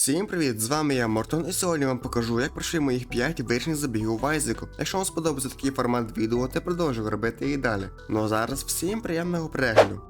Всім привіт! З вами я Мортон, і сьогодні вам покажу, як пройшли моїх 5 вирішень забігів в Айзеку. Якщо вам сподобається такий формат відео, то продовжую робити її далі. Ну а зараз всім приємного перегляду.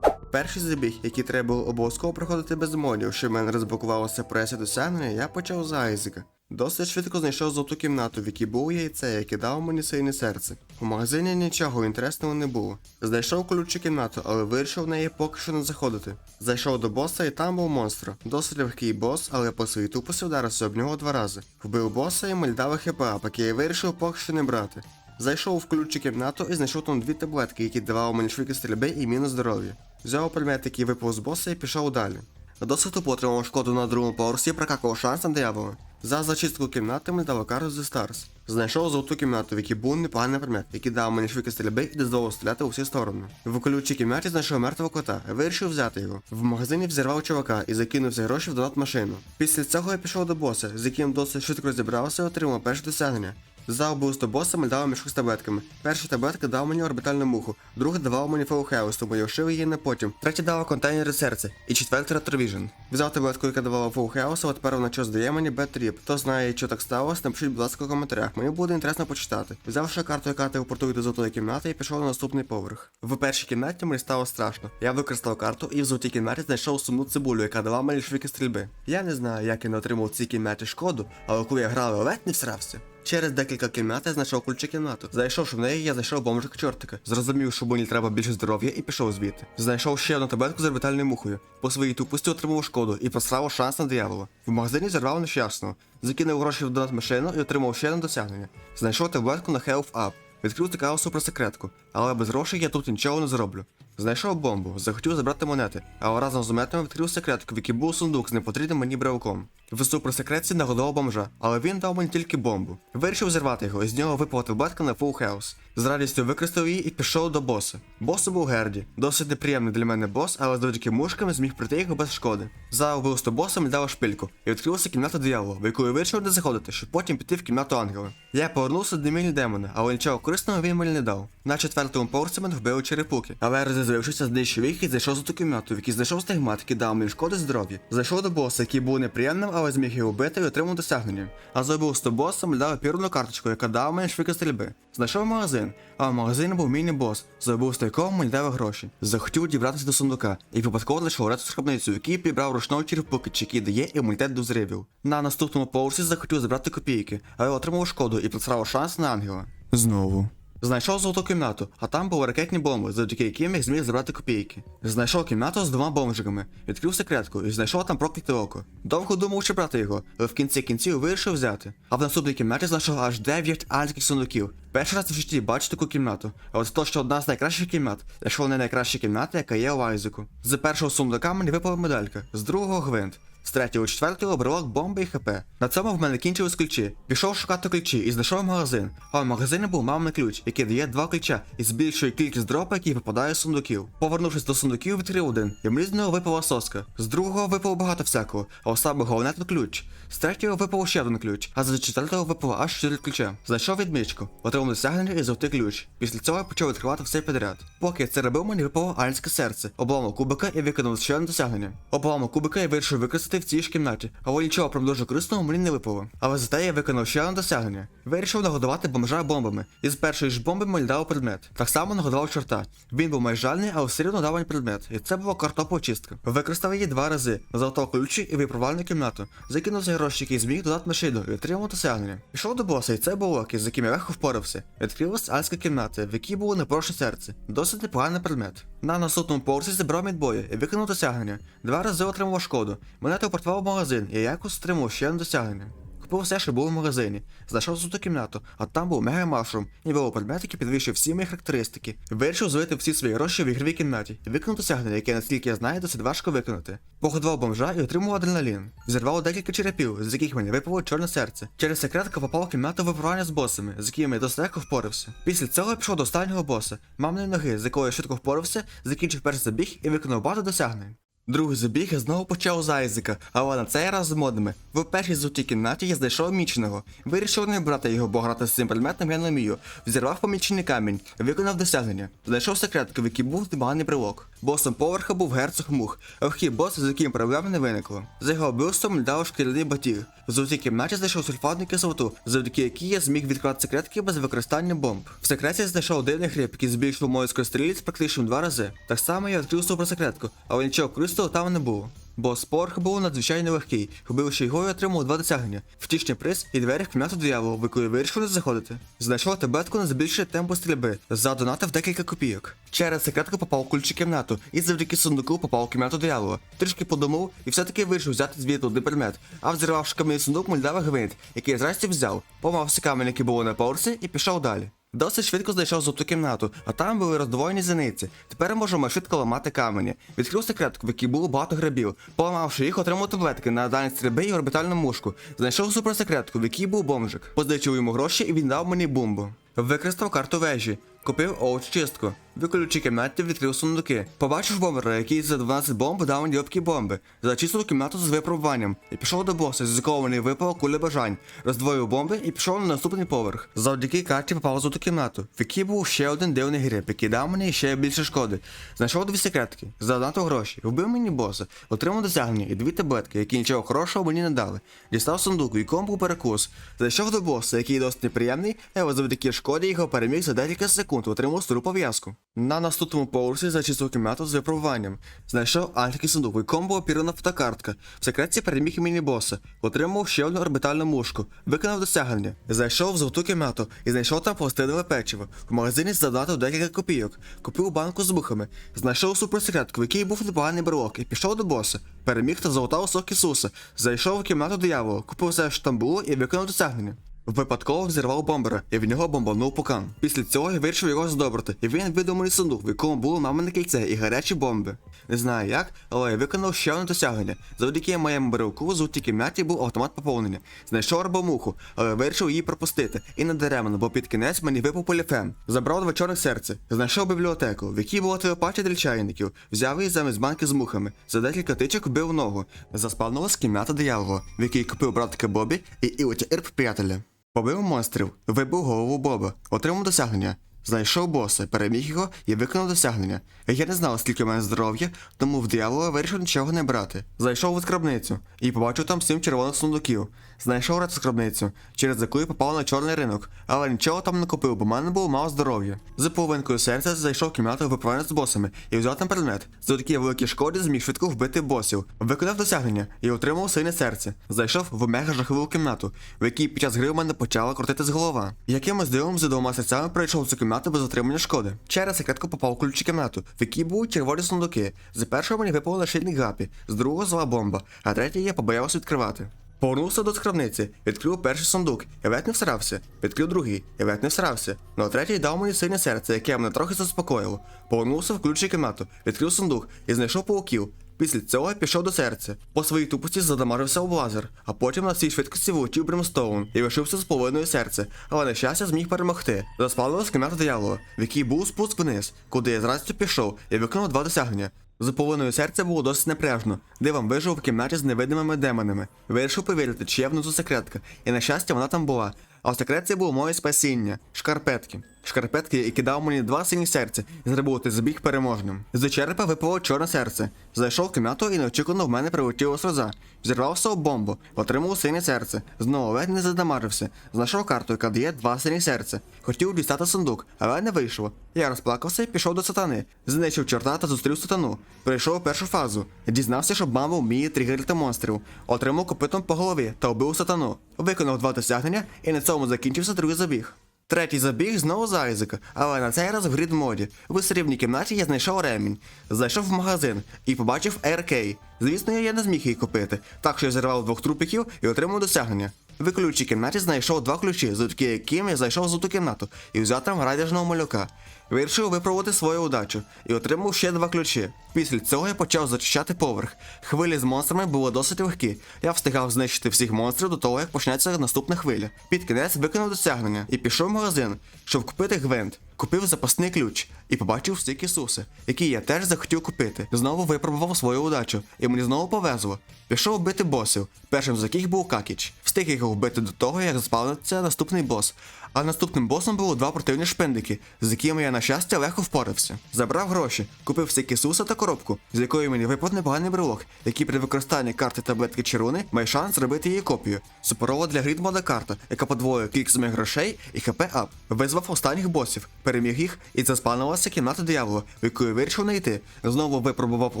Перший забіг, який треба було обов'язково проходити без модів, щоб в мене розблокувалося пресі досягнення, я почав з Айзека. Досить швидко знайшов золоту кімнату, в якій було яйце, яке дало мені сильне серце. У магазині нічого інтересного не було. Знайшов колючу кімнату, але вирішив в неї поки що не заходити. Зайшов до боса і там був монстр. Досить легкий бос, але по своїй тупості вдарився об нього два рази. Вбив боса і мальдав хп, поки я вирішив поки що не брати. Зайшов в ключу кімнату і знайшов там дві таблетки, які давали мені швидкість стрільби і мінус здоров'я. Взяв предмет, який випав з боса і пішов далі. Досить тупо отримав шкоду на другому поверсі, прокакав шанс диявола. За зачистку кімнати мені дав кару The Старс. Знайшов золоту кімнату, в якій був непоганий предмет, який дав мені швидкі стрільби і дозволив стріляти у всі сторони. В колючій кімнаті знайшов мертвого кота, вирішив взяти його. В магазині взірвав чувака і закинув всі гроші в донат машину. Після цього я пішов до боса, з яким досить швидко розібрався і отримав перше досягнення. За убивство боса ми дав мішок з таблетками. Перша таблетка дав мені орбітальну муху, друга давав мені феухеус, тому я вшив її на потім. Третя дала контейнери серця, і четверта ретровіжн. Взяв таблетку, яка давала феухеус, а тепер вона час дає мені бетріп. Хто знає, що так сталося, напишіть, будь ласка, в коментарях. Мені буде інтересно почитати. Взявши карту, яка телепортує до золотої кімнати, і пішов на наступний поверх. В першій кімнаті мені стало страшно. Я використав карту і в золотій кімнаті знайшов сумну цибулю, яка дала мені швидкість стрільби. Я не знаю, як я не отримав в цій кімнаті шкоду, але коли я грав, ледь не всрався. Через декілька кімнат я знайшов ключі кімнату. Зайшовши в неї, я знайшов бомжика чортика. Зрозумів, що мені треба більше здоров'я і пішов звідти. Знайшов ще одну таблетку з орбітальною мухою. По своїй тупості отримав шкоду і просрав шанс на диявола. В магазині зірвав нещасного. Закинув гроші в донат машину і отримав ще одне досягнення. Знайшов таблетку на Health Up. Відкрив цікаву суперсекретку, але без грошей я тут нічого не зроблю. Знайшов бомбу, захотів забрати монети, але разом з монетами відкрив секретку, в якій був сундук з непотрібним мені брелком. В суперсекретці нагодував бомжа, але він дав мені тільки бомбу. Вирішив зірвати його, і з нього випала таблетка на Full House. З радістю використав її і пішов до боса. Босом був Герді. Досить неприємний для мене бос, але завдяки мушкам зміг прийти його без шкоди. За вбивство боса мені дав шпильку, і відкрилася кімната диявола, в яку я вирішив не заходити, щоб потім піти в кімнату ангела. Я повернувся до мілі демона, але нічого корисного він мені не дав. На четвертому поверсі мене вбили черепуки, але розвившися знищив їх і зайшов за ту кімнату, в якій знайшов стигмат, який дав мені шкоди здоров'я. Зайшов до боса, який був неприємним, але зміг його вбити і отримав досягнення. А за вбивство боса мені дав пірну карточку, яка дав мені швидкість стрільби. Знайшов магазин, а в магазині був міні-бос, за вбивство якого мені дали гроші. Захотів дібратися до сундука і випадково знайшов рету скарбницю, який підбрав ручного черепукич, який дає імунітет до зривів. На наступному поверсі захотів забрати копійки, але отримав шкоду і просрав шанс на ангела. Знову. Знайшов золоту кімнату, а там були ракетні бомби, завдяки яким я зміг забрати копійки. Знайшов кімнату з двома бомжиками, відкрив секретку і знайшов там прокляте око. Довго думав, чи брати його, але в кінці кінців вирішив взяти. А в наступній кімнаті знайшов аж 9 альських сундуків. Перший раз в житті бачу таку кімнату, а от то, що одна з найкращих кімнат, якщо не найкраща кімната, яка є у Айзеку. З першого сундука мені випала медалька, з другого гвинт. З третього четвертого брелок бомби і хп. На цьому в мене кінчились ключі. Пішов шукати ключі і знайшов магазин. А в магазині був мамний ключ, який дає два ключа і збільшує кількість дропа, який випадає з сундуків. Повернувшись до сундуків, відкрив один, і мені з нього випала соска. З другого випало багато всякого, а саме головне тут ключ. З третього випав ще один ключ, а з четвертого випало аж 4 ключа. Знайшов відмічку, отримав досягнення і золотий ключ. Після цього я почав відкривати все підряд. Поки це робив, мені випало альське серце, обламав кубика і виконав ще одне досягнення. Обламав кубика я вирішив використати в цій ж кімнаті, але нічого прям дуже корисного мені не випало. Але зате я виконав ще одне досягнення. Вирішив нагодувати бомжа бомбами. І з першої ж бомби мені дав предмет. Так само нагодував чорта. Він був майжальний, але все рівно дав мені предмет. І це була картопова чистка. Використав її два рази. Золотого ключі і випровальну кімнату. Закинув за гроші, який зміг додати машину і отримав досягнення. Пішов до боса, і це був Локі, з яким я легко впорався. Відкрилась альська кімната, в якій було непорочне серце. Досить непоганий предмет. На наступному поверсі зібрав відбої і виконав досягнення. Два рази отримав шкоду. Мене телепортував в магазин, я якось отримав ще одне досягнення. Купив все, що було в магазині, знайшов золоту кімнату, а там був мега машрум, і було предмет, який підвищив всі мої характеристики. Вирішив звити всі свої гроші в ігровій кімнаті і виконав досягнення, яке, наскільки я знаю, досить важко виконати. Погодував бомжа і отримав адреналін. Взірвав декілька черепів, з яких мені випало чорне серце. Через секретку попав в кімнату випробування з босами, з якими я досить легко впорався. Після цього я пішов до останнього боса, мамної ноги, з якою я швидко впорався, закінчив перший забіг і виконав багато досягнень. Другий забіг я знову почав з Айзека, але на цей раз з модами. В першій зутій кімнаті я знайшов мічного. Вирішив не брати його, бо грати з цим предметом я не вмію. Взірвав помічений камінь, виконав досягнення. Знайшов секретку, в якій був диманий брелок. Босом поверха був герцог мух, а бос, з яким проблем не виникло. За його вбивством дав шкіряний батіг. В золотій кімнаті знайшов сульфатну кислоту, завдяки якій я зміг відкривати секретки без використання бомб. В секреті знайшов дивний гриб, який збільшив мою скорострілість практично два рази. Так само я відкрив суперсекретку, але нічого корисного там не було. Бос порох був надзвичайно легкий, вбивши його і отримав два досягнення. Втішний приз і двері в кімнату дияволу, в яку не заходити. Знайшов таблетку на збільшення темпу стрільби, задонатив декілька копійок. Через секретку попав ключі кімнату і завдяки сундуку попав кімнату диявола. Трішки подумав і все-таки вирішив взяти звідти один предмет, а взірвавши кам'яний сундук мульдавий гвинт, який зразу взяв, помався камінь, який було на поверсі, і пішов далі. Досить швидко знайшов золоту кімнату, а там були роздвоєні зениці. Тепер можемо швидко ламати камені. Відкрив секретку, в якій було багато грибів. Поламавши їх, отримав таблетки на дальність стрільби і орбітальну мушку. Знайшов суперсекретку, в якій був бомжик. Позичив йому гроші і він дав мені бомбу. Використав карту вежі. Купив оуч чистку. Виключи кімнаті, відкрив сундуки. Побачив бомбера, який за 12 бомб дав мені бомби. Зачистив кімнату з випробуванням. І пішов до боса, з якого випала куля бажань. Роздвоїв бомби і пішов на наступний поверх. Завдяки карті попав у ту кімнату, в якій був ще один дивний гриб, який дав мені ще більше шкоди. Знайшов дві секретки, задонатив гроші, вбив мені боса, отримав досягнення і дві таблетки, які нічого хорошого мені не дали. Дістав сундук, в якому був перекус. Зайшов до боса, який досить неприємний, але завдяки шкоді його переміг за декілька секунд, отримав стару пов'язку. На наступному поверсі зачистив кімнату з випробуванням. Знайшов альфікий сундук, була пірана фотокартка. В секретці переміг міні-боса. Отримав ще одну орбітальну мушку. Виконав досягнення. Зайшов в золоту кімнату і знайшов там пластинове печиво. В магазині задатив декілька копійок. Купив банку з мухами. Знайшов суперсекретку, в якій був непоганий брелок, і пішов до боса. Переміг та залутав сок Ісуса. Зайшов в кімнату диявола, купив все, що там було, і виконав досягнення. Випадково взірвав бомбера, і в нього бомбанув пукан. Після цього я вирішив його здобрити, і він мені сундук, в якому було мамине кільце і гарячі бомби. Не знаю як, але я виконав ще одне досягнення. Завдяки моєму брелку в золотій кімнаті був автомат поповнення. Знайшов арбомуху, але вирішив її пропустити. І не даремно, бо під кінець мені випав поліфем. Забрав два чорних серця. Знайшов бібліотеку, в якій було телепатія для чайників. Взяв її замість банки з мухами. За декілька тичок вбив ногу. Заспавнулась кімната диявола, в якій купив братика Бобі і Ілотя Ірп приятеля. Побив монстрів, вибив голову Боба, отримав досягнення. Знайшов боса, переміг його і виконав досягнення. Я не знав, скільки в мене здоров'я, тому в диявола вирішив нічого не брати. Зайшов у скарбницю і побачив там сім червоних сундуків. Знайшов рад скарбницю, через яку я попав на чорний ринок, але нічого там не купив, бо в мене було мало здоров'я. За половинкою серця зайшов в кімнату випивання з босами і взяв там предмет. За такі великі шкоди зміг швидко вбити босів. Виконав досягнення і отримав сильне серце. Зайшов в мега жахливу кімнату, в якій під час гри в мене почала крутитись голова. Якимось дивом за двома серцями пройшов цю кімнату без отримання шкоди. Через секретку попав ключі кімнату, в якій були червоні сундуки. З першого мені випав нашильник гапі, з другого зла бомба, а третій я побоявся відкривати. Повернувся до скарбниці, відкрив перший сундук, я ведь не всрався, відкрив другий, я ведь не всрався. Ну а третій дав мені сильне серце, яке мене трохи заспокоїло. Повернувся в ключі кімнату, відкрив сундук і знайшов пауків. Після цього пішов до серця. По своїй тупості задамарився у лазер, а потім на всій швидкості влетів Бримстоун і лишився з половиною серця, але на щастя зміг перемогти. Заспалилась кімната диявола, в якій був спуск вниз, куди я зразу пішов і виконав два досягнення. За половиною серця було досить напряжно, дивом вижив в кімнаті з невидимими демонами. Вирішив повірити, чи є внизу секретка, і на щастя вона там була. А в секретці було моє спасіння шкарпетки. Шкарпетки, які дав мені два сині серця, і зробити забіг переможним. З черепа випало чорне серце. Зайшов в кімнату і неочікувано в мене прилетіла сльоза. Взірвався об бомбу, отримав синє серце. Знову ледь не задамарився. Знайшов карту, яка дає два сині серця. Хотів дістати сундук, але не вийшло. Я розплакався і пішов до сатани. Знищив чорта та зустрів сатану. Прийшов першу фазу. Дізнався, що мама вміє тригерити монстрів. Отримав копитом по голові та вбив сатану. Виконав два досягнення, і на цьому закінчився другий забіг. Третій забіг знову за Айзека, але на цей раз в грідмоді. В срібній кімнаті я знайшов ремінь, зайшов в магазин і побачив РК. Звісно, я не зміг її купити, так що я зірвав двох трупиків і отримав досягнення. В ключій кімнаті знайшов два ключі, завдяки яким я зайшов в золоту кімнату і взяв там радяжного малюка. Вирішив випробувати свою удачу і отримав ще два ключі. Після цього я почав зачищати поверх. Хвилі з монстрами були досить легкі. Я встигав знищити всіх монстрів до того, як почнеться наступна хвиля. Під кінець виконав досягнення і пішов в магазин, щоб купити гвинт. Купив запасний ключ і побачив стік Ісуса, який я теж захотів купити. Знову випробував свою удачу, і мені знову повезло. Пішов бити босів, першим з яких був Какіч. Встиг їх вбити до того, як заспавниться наступний бос. А наступним босом було два противні шпиндики, з якими я, на щастя, легко впорався. Забрав гроші, купив всякі суса та коробку, з якої мені випав непоганий брелок, який при використанні карти таблетки чи руни має шанс зробити її копію. Суперова для грідмода карта, яка подвоює кількість моїх грошей і хп ап. Визвав останніх босів, переміг їх і заспанувалася кімната диявола, в яку я вирішив не йти. Знову випробував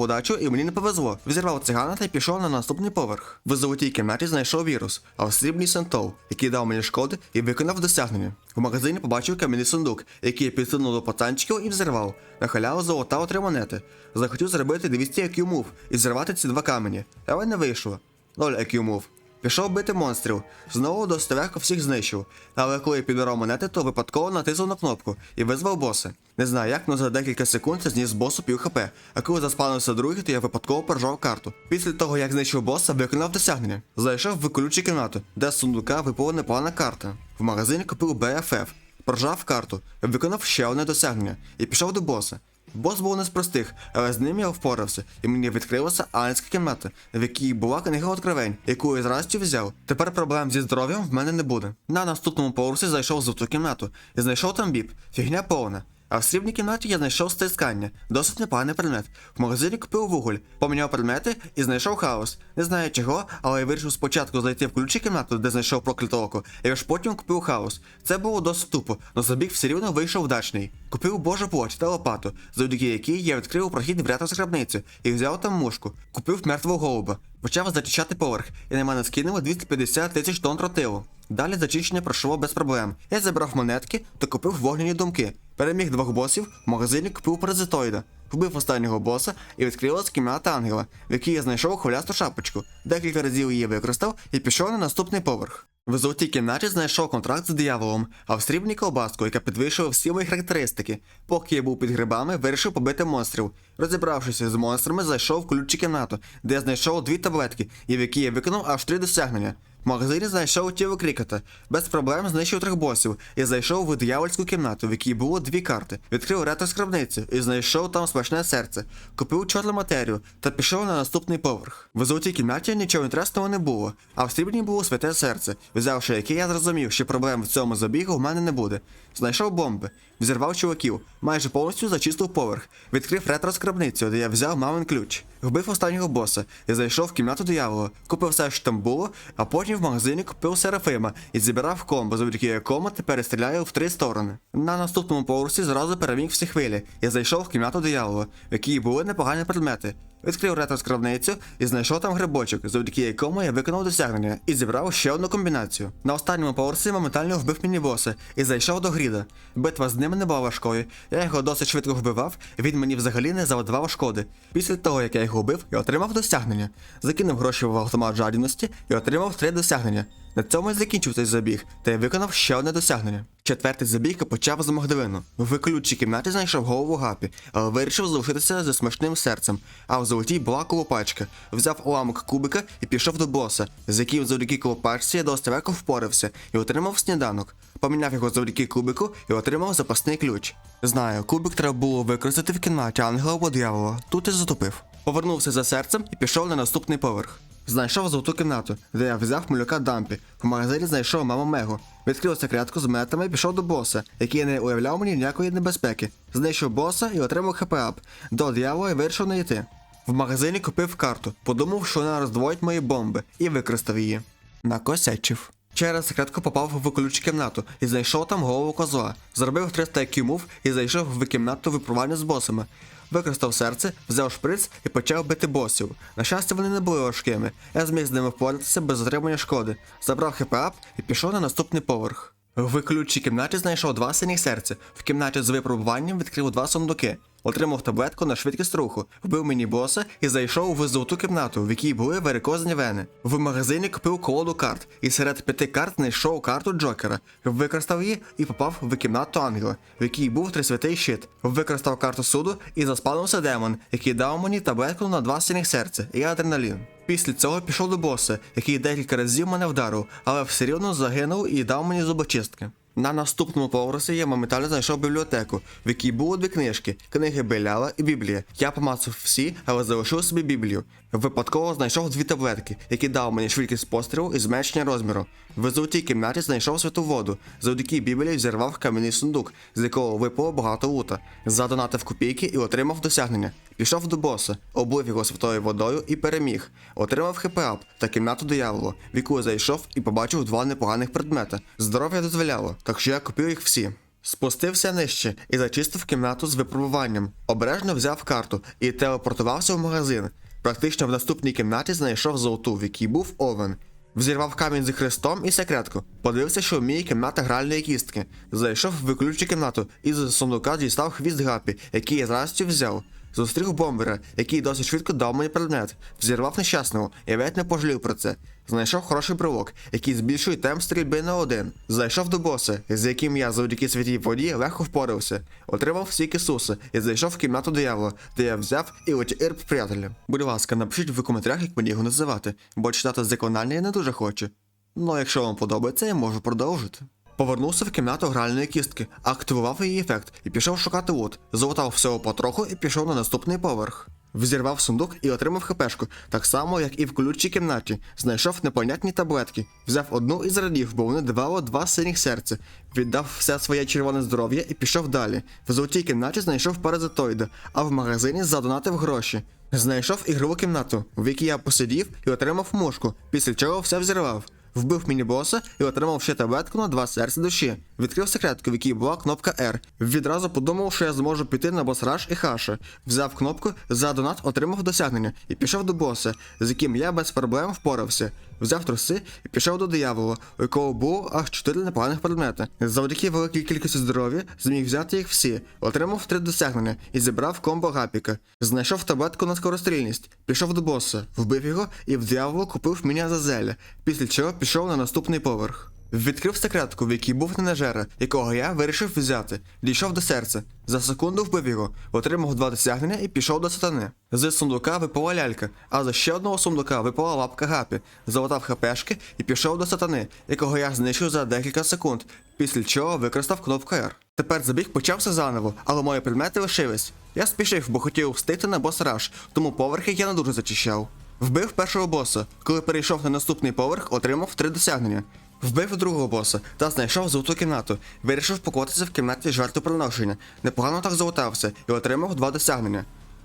удачу, і мені не повезло. Взірвав цигана та й пішов на наступний поверх. В золотій кімнаті знайшов вірус, а в срібній Сантов, який дав мені шкоди і виконав досягнення. В магазині побачив кам'яний сундук, який я підсунув до пацанчиків і взірвав. На халяву золотав три монети. Захотів зробити 200 IQ мув і зірвати ці два камені. Але не вийшло. 0 IQ мув. Пішов бити монстрів, знову достовехо всіх знищив. Але коли я підбирав монети, то випадково натиснув на кнопку і визвав боса. Не знаю як, але за декілька секунд я зніс босу пів хп. А коли заспавнився другий, то я випадково прожав карту. Після того, як знищив боса, виконав досягнення. Зайшов в ключі кімнату, де з сундука випала непогана карта. В магазині купив BFF, прожав карту, виконав ще одне досягнення і пішов до боса. Бос був не з простих, але з ним я впорався, і мені відкрилася ангельська кімната, в якій була книга откровень, яку я з радістю взяв. Тепер проблем зі здоров'ям в мене не буде. На наступному поверсі зайшов в золоту кімнату і знайшов там біп, фігня повна. А в срібній кімнаті я знайшов стискання, досить непоганий предмет. В магазині купив вуголь, поміняв предмети і знайшов хаос. Не знаю чого, але я вирішив спочатку зайти в ключі кімнату, де знайшов прокляту око, і аж потім купив хаос. Це було досить тупо, але забіг все рівно вийшов вдачний. Купив божу плоть та лопату, завдяки якій я відкрив прохід в ряту скарбницю і взяв там мушку. Купив мертвого голуба. Почав зачищати поверх, і на мене скинули 250 тисяч тонн тротилу. Далі зачищення пройшло без проблем. Я забрав монетки та купив вогняні думки. Переміг двох босів, в магазині купив паразитоїда. Вбив останнього боса і відкрилась кімната ангела, в якій я знайшов хвилясту шапочку. Декілька разів її використав і пішов на наступний поверх. В золотій кімнаті знайшов контракт з дияволом, а в срібній колбаску, яка підвищувала всі мої характеристики. Поки я був під грибами, вирішив побити монстрів. Розібравшися з монстрами, зайшов в ключі кімнату, де я знайшов дві таблетки, і в якій я виконав аж три досягнення. В магазині знайшов тіло крікета, без проблем знищив трьох босів і зайшов в диявольську кімнату, в якій було дві карти. Відкрив ретро скарбницю і знайшов там смачне серце, купив чорну матерію та пішов на наступний поверх. В золотій кімнаті нічого інтересного не було, а в срібній було святе серце. Взявши яке, я зрозумів, що проблем в цьому забігу в мене не буде. Знайшов бомби, взірвав чуваків, майже повністю зачистив поверх, відкрив ретро скарбницю, де я взяв мамин ключ, вбив останнього боса і зайшов в кімнату диявола, купив все, що там було, а потім в магазині купив Серафима і зібрав комбо, завдяки якому тепер стріляю в три сторони. На наступному поверсі зразу переміг всі хвилі і зайшов в кімнату диявола, в якій були непогані предмети. Відкрив ретро скарбницю і знайшов там грибочок, завдяки якому я виконав досягнення і зібрав ще одну комбінацію. На останньому поверсі моментально вбив міні-боса і зайшов до гріда. Битва з ним не була важкою. Я його досить швидко вбивав, він мені взагалі не завдавав шкоди. Після того, як я його вбив, я отримав досягнення. Закинув гроші в автомат жадібності і отримав три досягнення. На цьому і закінчив цей забіг, та я виконав ще одне досягнення. Четвертий забіг я почав з Магдалину. В ключій кімнаті знайшов голову гапі, але вирішив залишитися зі смачним серцем. А в золотій була колопачка. Взяв уламок кубика і пішов до боса, з яким завдяки колопачці я досить легко впорався і отримав сніданок. Поміняв його завдяки кубику і отримав запасний ключ. Знаю, кубик треба було використати в кімнаті ангела або дьявола. Тут і затупив. Повернувся за серцем і пішов на наступний поверх. Знайшов золоту кімнату, де я взяв малюка Дампі. В магазині знайшов маму Мегу. Відкрив секретку з метами пішов до боса, який не уявляв мені ніякої небезпеки. Знайшов боса і отримав хп-ап. До дьявола і вирішив не йти. В магазині купив карту, подумав, що вона роздвоїть мої бомби, і використав її. Накосячив. Через секретку попав в ключ кімнату і знайшов там голову козла. Зробив 300 IQ мув і зайшов в кімнату випробування з босами. Використав серце, взяв шприц і почав бити босів. На щастя, вони не були важкими. Я зміг з ними впоратися без отримання шкоди. Забрав хп-ап і пішов на наступний поверх. В ключій кімнаті знайшов два синіх серця. В кімнаті з випробуванням відкрив два сундуки. Отримав таблетку на швидкість руху, вбив міні-боса і зайшов в золоту кімнату, в якій були варикозні вени. В магазині купив колоду карт і серед п'яти карт знайшов карту Джокера. Використав її і попав в кімнату ангела, в якій був трисвятий щит. Використав карту суду і заспанився демон, який дав мені таблетку на два синіх серця і адреналін. Після цього пішов до боса, який декілька разів мене вдарив, але все рівно загинув і дав мені зубочистки. На наступному поверсі я моментально знайшов бібліотеку, в якій було дві книжки: книги Беляла і Біблія. Я помацав всі, але залишив собі Біблію. Випадково знайшов дві таблетки, які дав мені швидкість пострілу і зменшення розміру. В золотій кімнаті знайшов святу воду. Завдяки Біблії взірвав кам'яний сундук, з якого випало багато лута. Задонатив копійки і отримав досягнення. Пішов до боса, облив його святою водою і переміг. Отримав хп-ап та кімнату диявола, в яку зайшов і побачив два непоганих предмета. Здоров'я дозволяло, так що я купив їх всі. Спустився нижче і зачистив кімнату з випробуванням. Обережно взяв карту і телепортувався в магазин. Практично в наступній кімнаті знайшов золоту, в якій був овен. Взірвав камінь з хрестом і секретку. Подивився, що вміє кімната гральної кістки. Зайшов в виключу кімнату і з сундука дістав хвіст гапі, який я з радістю взяв. Зустрів бомбера, який досить швидко дав мені предмет. Взірвав нещасного, я навіть не пожалів про це. Знайшов хороший брелок, який збільшує темп стрільби на один. Зайшов до боса, з яким я завдяки святій воді легко впорався. Отримав всі кисуси і зайшов в кімнату диявола, де я взяв і отір приятеля. Будь ласка, напишіть в коментарях, як мені його називати, бо читати заклинання я не дуже хочу. Ну, якщо вам подобається, я можу продовжити. Повернувся в кімнату гральної кістки, активував її ефект і пішов шукати лут. Золотав всього потроху і пішов на наступний поверх. Взірвав сундук і отримав хпшку, так само, як і в ключій кімнаті. Знайшов непонятні таблетки, взяв одну і зрадів, бо вони давали два синіх серця. Віддав все своє червоне здоров'я і пішов далі. В золотій кімнаті знайшов паразитоїда, а в магазині задонатив гроші. Знайшов ігрову кімнату, в якій я посидів і отримав мушку, після чого все взірвав. Вбив міні-боса і отримав таблетку на два серця душі. Відкрив секретку, в якій була кнопка R. Відразу подумав, що я зможу піти на босраж і хаша. Взяв кнопку за донат, отримав досягнення і пішов до боса, з яким я без проблем впорався. Взяв труси і пішов до диявола, у якого було аж чотири непоганих предмети. Завдяки великій кількості здоров'я зміг взяти їх всі, отримав три досягнення і зібрав комбо гапіка. Знайшов таблетку на скорострільність, пішов до боса, вбив його і в диявола купив мене за зеля, після чого пішов на наступний поверх. Відкрив секретку, в якій був тренажера, якого я вирішив взяти. Дійшов до серця. За секунду вбив його, отримав два досягнення і пішов до сатани. З сундука випала лялька, а з ще одного сундука випала лапка гапі. Залатав хпшки і пішов до сатани, якого я знищив за декілька секунд, після чого використав кнопку R. Тепер забіг почався заново, але мої предмети лишились. Я спішив, бо хотів встигти на бос-раш, тому поверхи я не дуже зачищав. Вбив першого боса. Коли перейшов на наступний поверх, отримав три досягнення. Вбив другого боса та знайшов золоту кімнату. Вирішив покотитися в кімнаті жертвоприношення. Непогано так залутався і отримав два досягнення.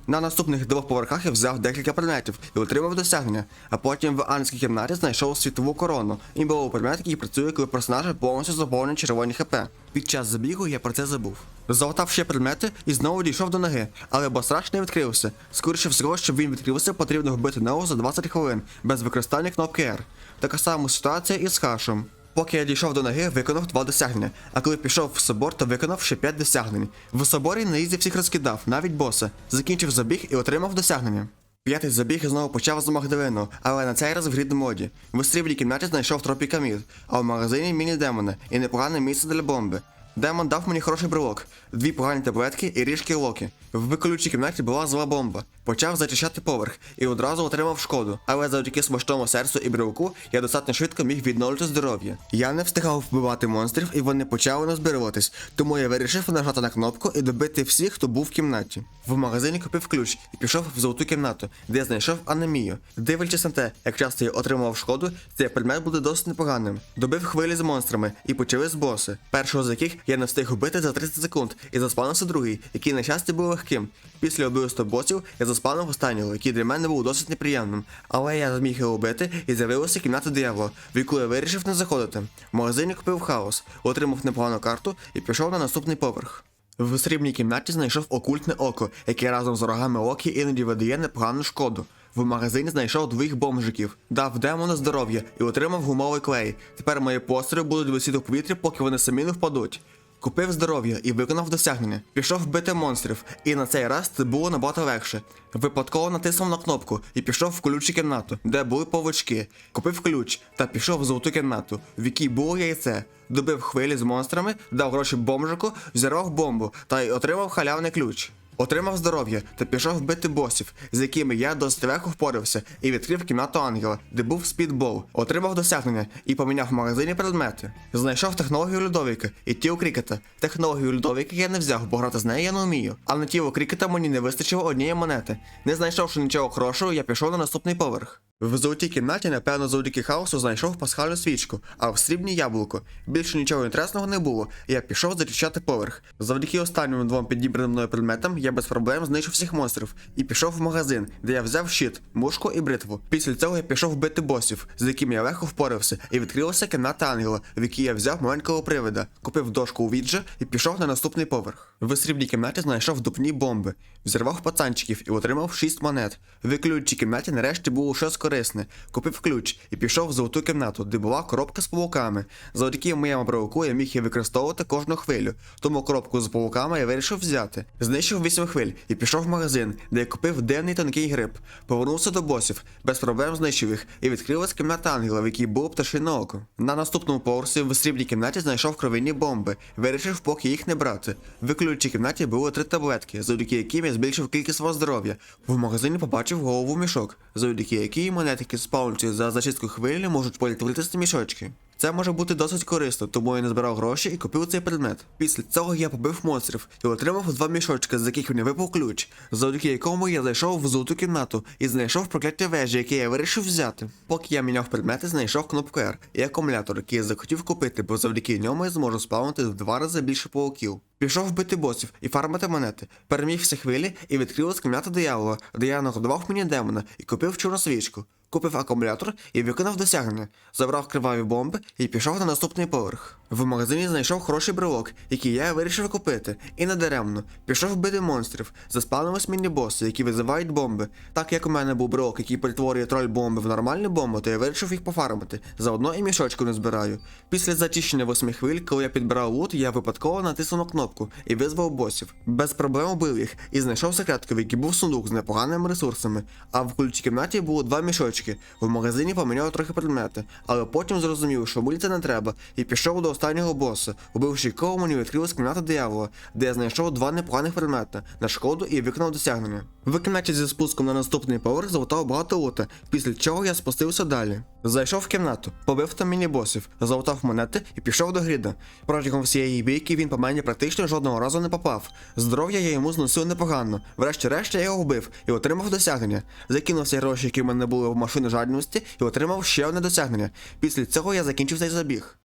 На наступних двох поверхах я взяв декілька предметів і отримав досягнення, а потім в анській кімнаті знайшов світову корону. І був предмет, який працює, коли персонажа повністю заповнені червоні хп. Під час забігу я про це забув. Залатав ще предмети і знову дійшов до ноги, але босраж не відкрився. Скоріше всього, щоб він відкрився, потрібно вбити ногу за 20 хвилин без використання кнопки R. Така сама ситуація і з хашем. Поки я дійшов до ноги, виконав два досягнення, а коли пішов в собор, то виконав ще п'ять досягнень. В соборі на ізі всіх розкидав, навіть боса. Закінчив забіг і отримав досягнення. П'ятий забіг знову почав з Магдалину, але на цей раз в грідній моді. В срібній кімнаті знайшов тропікамід, а в магазині міні-демони і непогане місце для бомби. Демон дав мені хороший брелок, дві погані таблетки і ріжки локі. В виколючій кімнаті була зла бомба. Почав зачищати поверх і одразу отримав шкоду. Але завдяки смачному серцю і брелку я достатньо швидко міг відновлювати здоров'я. Я не встигав вбивати монстрів, і вони почали назбируватись. Тому я вирішив нажати на кнопку і добити всіх, хто був в кімнаті. В магазині купив ключ і пішов в золоту кімнату, де знайшов анемію. Дивлячись на те, як часто я отримував шкоду, цей предмет буде досить непоганим. Добив хвилі з монстрами і почали з боси, першого з яких я не встиг убити за 30 секунд, і заспанився другий, який на щастя був легким. Після вбивства босів я заспанив останнього, який для мене був досить неприємним. Але я зміг його убити і з'явилася кімната диявола, в яку я вирішив не заходити. В магазині купив хаос, отримав непогану карту і пішов на наступний поверх. В срібній кімнаті знайшов окультне око, яке разом з рогами окі іноді видає непогану шкоду. В магазині знайшов двох бомжиків, дав демону здоров'я і отримав гумовий клей. Тепер мої постріли будуть висіти в повітрі, поки вони самі не впадуть. Купив здоров'я і виконав досягнення. Пішов бити монстрів, і на цей раз це було набагато легше. Випадково натиснув на кнопку і пішов в ключі кімнату, де були павучки. Купив ключ та пішов в золоту кімнату, в якій було яйце. Добив хвилі з монстрами, дав гроші бомжику, взірвав бомбу та й отримав халявний ключ. Отримав здоров'я та пішов бити босів, з якими я досить легко впорався, і відкрив кімнату ангела, де був спідбол. Отримав досягнення і поміняв в магазині предмети. Знайшов технологію Людовіка і тіло крікета. Технологію Людовіка я не взяв, бо грати з нею я не вмію. А на тіло крікета мені не вистачило однієї монети. Не знайшовши нічого хорошого, я пішов на наступний поверх. В золотій кімнаті, напевно, завдяки хаосу знайшов пасхальну свічку, а в срібні яблуко. Більше нічого інтересного не було, і я пішов зачищати поверх. Завдяки останнім двом підібраним мною предметам я без проблем знайшов всіх монстрів і пішов в магазин, де я взяв щит, мушку і бритву. Після цього я пішов бити босів, з якими я легко впорався, і відкрилася кімната ангела, в якій я взяв маленького привида, купив дошку у віджа і пішов на наступний поверх. В срібній кімнаті знайшов дупні бомби, взірвав пацанчиків і отримав 6 монет. В ключі кімнаті нарешті було щось корисне. Купив ключ і пішов в золоту кімнату, де була коробка з павуками. Завдяки моєму бровику я міг її використовувати кожну хвилю. Тому коробку з павуками я вирішив взяти. Знищив 8 хвиль і пішов в магазин, де я купив денний тонкий гриб. Повернувся до босів, без проблем знищив їх і відкрилась кімната ангела, в якій було пташине око. На наступному поверсі в срібній кімнаті знайшов кровинні бомби. Вирішив поки їх не брати. В ключій кімнаті було три таблетки, завдяки яким я збільшив кількість свого здоров'я. В магазині побачив голову мішок, завдяки якій монетики з паунці за зачистку хвилі можуть перетворитися мішочки. Це може бути досить корисно, тому я не збирав гроші і купив цей предмет. Після цього я побив монстрів і отримав два мішочки, з яких мені випав ключ, завдяки якому я зайшов в золоту кімнату і знайшов прокляття вежі, яке я вирішив взяти. Поки я міняв предмети, знайшов кнопку R і акумулятор, який я захотів купити, бо завдяки ньому я зможу спавнити в два рази більше пауків. Пішов бити босів і фармити монети, переміг всі хвилі і відкрилась кімната диявола, де я нагодував мені демона і купив чорну свічку. Купив акумулятор і виконав досягнення, забрав криваві бомби і пішов на наступний поверх. В магазині знайшов хороший брелок, який я вирішив купити, і надаремно пішов бити монстрів, заспавнились міні-боси, які визивають бомби. Так як у мене був брелок, який перетворює троль бомби в нормальну бомбу, то я вирішив їх пофармити. Заодно і мішочку не збираю. Після зачищення восьми хвиль, коли я підбирав лут, я випадково натиснув кнопку і визвав босів. Без проблем убив їх і знайшов секретку, в який був сундук з непоганими ресурсами. А в ключі кімнаті було два мішочки. В магазині поміняв трохи предмети, але потім зрозумів, що це не треба, і пішов до останнього боса, убивши якого мені відкрилась кімната диявола, де я знайшов два непоганих предмети на шкоду і виконав досягнення. В кімнаті зі спуском на наступний поверх залутав багато лута, після чого я спустився далі. Зайшов в кімнату, побив там міні-босів, залутав монети і пішов до гріда. Протягом всієї бійки він по мені практично жодного разу не попав. Здоров'я я йому зносив непогано. Врешті-решт я його вбив і отримав досягнення. Закинув гроші, які в мене були в машину жадності, і отримав ще одне досягнення. Після цього я закінчив цей забіг.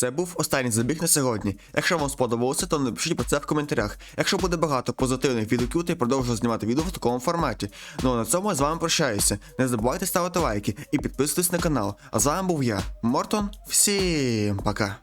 Це був останній забіг на сьогодні. Якщо вам сподобалося, то напишіть про це в коментарях. Якщо буде багато позитивних відгуків, то я продовжу знімати відео в такому форматі. Ну а на цьому я з вами прощаюся. Не забувайте ставити лайки і підписуйтесь на канал. А з вами був я, Мортон. Всім пока.